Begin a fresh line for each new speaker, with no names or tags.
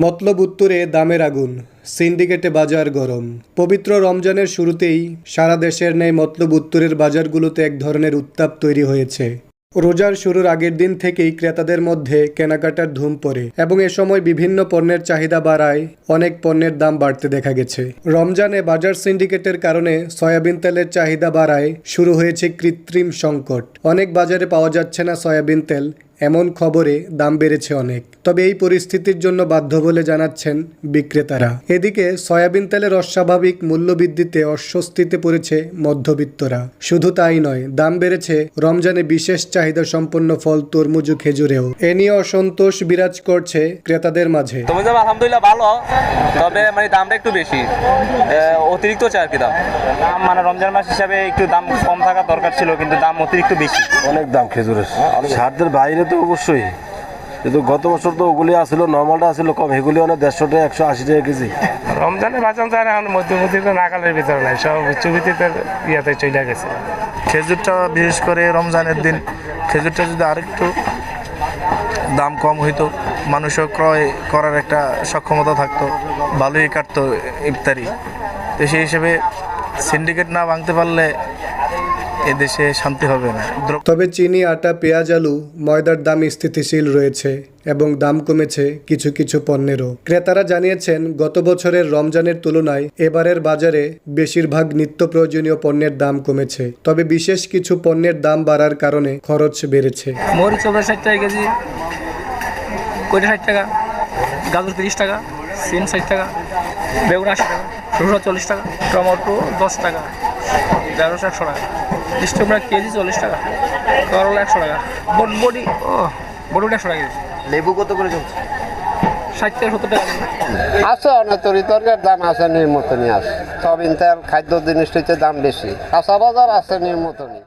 মতলব উত্তরে দামের আগুন, সিন্ডিকেটে বাজার গরম। পবিত্র রমজানের শুরুতেই সারা দেশের ন্যায় মতলব উত্তরের বাজারগুলোতে এক ধরনের উত্তাপ তৈরি হয়েছে। রোজার শুরুর আগের দিন থেকেই ক্রেতাদের মধ্যে কেনাকাটার ধুম পড়ে এবং এ সময় বিভিন্ন পণ্যের চাহিদা বাড়ায় অনেক পণ্যের দাম বাড়তে দেখা গেছে। রমজানে বাজার সিন্ডিকেটের কারণে সয়াবিন তেলের চাহিদা বাড়ায়, শুরু হয়েছে কৃত্রিম সংকট। অনেক বাজারে পাওয়া যাচ্ছে না সয়াবিন তেল এমন খবরে দাম বেড়েছে অনেক। তবে এই পরিস্থিতির জন্য বাধ্য বলে জানাচ্ছেন বিক্রেতারা। এদিকে সয়াবিন তেলের অস্বাভাবিক মূল্যবৃদ্ধিতে অস্বস্তিতে পড়েছে মধ্যবিত্তরা। শুধু তাই নয় দাম বেড়েছে রমজানে বিশেষ চাহিদা সম্পন্ন ফল তরমুজ খেজুরেও। এ নিয়ে অসন্তোষ বিরাজ করছে ক্রেতাদের মাঝে।
আলহামদুলিল্লাহ ভালো তবে মানে দামটা একটু বেশি। অতিরিক্ত চাই আর কি দাম।
দাম মানে রমজান মাস হিসাবে একটু দাম কম থাকা দরকার ছিল কিন্তু দাম অতিরিক্ত বেশি।
অনেক দাম খেজুরের। সারদের বাইরে তো অবশ্যই। কিন্তু গত বছর তো ওগুলি আসছিল নর্মালটা আসছিল কম। এগুলি অনেক দেড়শো টাকা একশো আশি টাকা কেজি।
রমজানের বাজার তো আর এখন মধ্যবর্তী তো নাকালের ভিতরে নাই। সব উচ্চভিত্তিতে ইয়াতে চলে গেছে।
খেজুরটা বিশেষ করে রমজানের দিন খেজুরটা যদি আরেকটু দাম কম হইতো মানুষও ক্রয় করার একটা সক্ষমতা থাকতো ভালোই কাটতো ইফতারি। তো সেই হিসেবে সিন্ডিকেট না ভাঙতে পারলে এদেশে শান্তি হবে না।
তবে চিনি আটা পেঁয়াজ আলু ময়দার দাম স্থিতিশীল রয়েছে এবং দাম কমেছে কিছু কিছু পণ্যেরও। ক্রেতারা জানিয়েছেন গত বছরের রমজানের তুলনায় এবারের বাজারে বেশিরভাগ নিত্য প্রয়োজনীয় পণ্যের দাম কমেছে। তবে বিশেষ কিছু পণ্যের দাম বাড়ার কারণে খরচ বেড়েছে।
মরিচ ষাট টাকা কেজি কইটা ষাট টাকা গাজর তিরিশ টাকা সিম ষাট টাকা বেগুন আশি টাকা চল্লিশ টাকা টমেটো দশ টাকা। ঢেঁড়স একশো টাকা। স্ট্রবেরি কেজি চল্লিশ টাকা। করলা একশো টাকা। বট বডি ও বটুটা একশো টাকা
লেবু কত করে চলছে?
ষাট থেকে সত্তর টাকা।
আছে অনেক তরি তরকার দাম আছে নির মতনই আছে সব ইন্টার খাদ্য জিনিসটিতে দাম বেশি। কাঁচা বাজার আছে নির মতনই